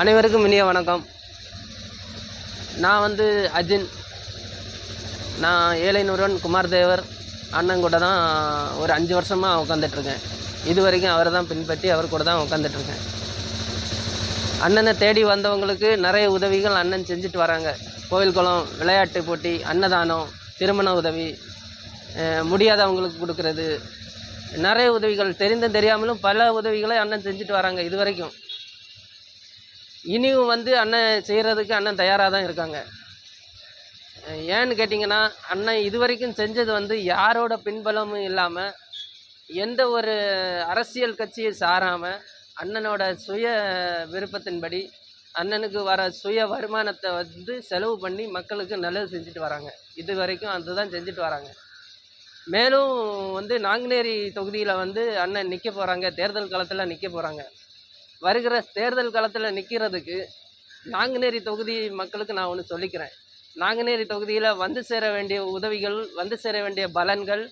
அனைவருக்கும் இனிய வணக்கம். நான் வந்து அஜின். நான் ஏழை நூறுவன் குமார் தேவர் அண்ணன் கூட தான் ஒரு அஞ்சு வருஷமாக உட்காந்துட்ருக்கேன் இது வரைக்கும் அவரை தான் பின்பற்றி அவர் கூட தான் உட்காந்துட்ருக்கேன் அண்ணனை தேடி வந்தவங்களுக்கு நிறைய உதவிகள் அண்ணன் செஞ்சுட்டு வராங்க. கோவில் குளம் விளையாட்டு போட்டி அன்னதானம் திருமண உதவி முடியாதவங்களுக்கு கொடுக்கறது நிறைய உதவிகள் தெரிந்தும் தெரியாமலும் பல உதவிகளை அண்ணன் செஞ்சுட்டு வராங்க இது வரைக்கும் இனியும் வந்து அண்ணன் செய்கிறதுக்கு அண்ணன் தயாராக தான் இருக்காங்க. ஏன்னு கேட்டிங்கன்னா அண்ணன் இது வரைக்கும் செஞ்சது வந்து யாரோட பின்பலமும் இல்லாமல் எந்த ஒரு அரசியல் கட்சியை சாராமல் அண்ணனோட சுய விருப்பத்தின்படி அண்ணனுக்கு வர சுய வருமானத்தை வந்து செலவு பண்ணி மக்களுக்கு நல்லது செஞ்சுட்டு வராங்க. இது வரைக்கும் அதுதான் செஞ்சுட்டு வராங்க. மேலும் வந்து நாங்குநேரி தொகுதியில் வந்து அண்ணன் நிற்க போகிறாங்க தேர்தல் காலத்தில் நிற்க போகிறாங்க வருகிற தேர்தல் காலத்தில் நிற்கிறதுக்கு நாங்குநேரி தொகுதி மக்களுக்கு நான் ஒன்று சொல்லிக்கிறேன். நாங்குநேரி தொகுதியில் வந்து சேர வேண்டிய உதவிகள் வந்து சேர வேண்டிய பலன்கள்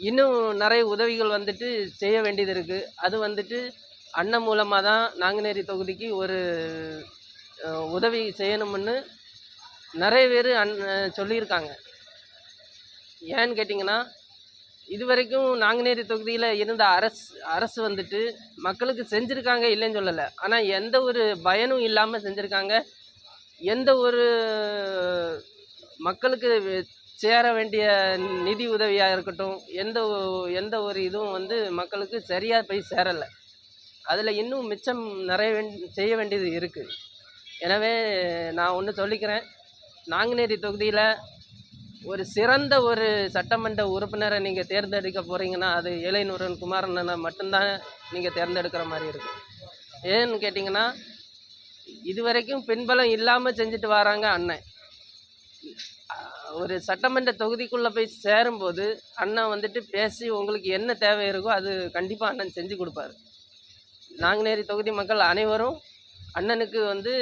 இன்னும் நிறைய உதவிகள் வந்துட்டு செய்ய வேண்டியது இருக்குது அது வந்துட்டு அண்ணன் மூலமாக தான் நாங்குநேரி தொகுதிக்கு ஒரு உதவி செய்யணும்னு நிறைய பேர் அன் சொல்லியிருக்காங்க. ஏன்னு கேட்டிங்கன்னா இது வரைக்கும் நாங்குநேரி தொகுதியில் இருந்த அரசு அரசு வந்துட்டு மக்களுக்கு செஞ்சுருக்காங்க இல்லைன்னு சொல்லலை. ஆனால் எந்த ஒரு பயனும் இல்லாமல் செஞ்சுருக்காங்க. எந்த ஒரு மக்களுக்கு சேர வேண்டிய நிதி உதவியாக இருக்கட்டும் எந்த எந்த ஒரு இதுவும் வந்து மக்களுக்கு சரியாக போய் சேரலை. அதில் இன்னும் மிச்சம் நிறைய செய்ய வேண்டியது இருக்குது எனவே நான் ஒன்று சொல்லிக்கிறேன். நாங்குநேரி தொகுதியில் ஒரு சிறந்த ஒரு சட்டமன்ற உறுப்பினரை நீங்கள் தேர்ந்தெடுக்க போகிறீங்கன்னா அது இளைநூரன் குமாரண்ணனை மட்டும்தான் நீங்கள் தேர்ந்தெடுக்கிற மாதிரி இருக்கும் ஏன்னு கேட்டிங்கன்னா இது வரைக்கும் பின்பலம் இல்லாமல் செஞ்சுட்டு வராங்க அண்ணன். ஒரு சட்டமன்ற தொகுதிக்குள்ளே போய் சேரும்போது அண்ணன் வந்துட்டு பேசி உங்களுக்கு என்ன தேவை இருக்கோ அது கண்டிப்பாக அண்ணன் செஞ்சு கொடுப்பாரு. நாங்குநேரி தொகுதி மக்கள் அனைவரும் அண்ணனுக்கு வந்து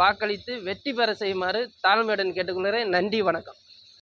வாக்களித்து வெற்றி பெற செய்யுமாறு தாழ்மையுடன் கேட்டுக்கொள்கிறேன். நன்றி வணக்கம்.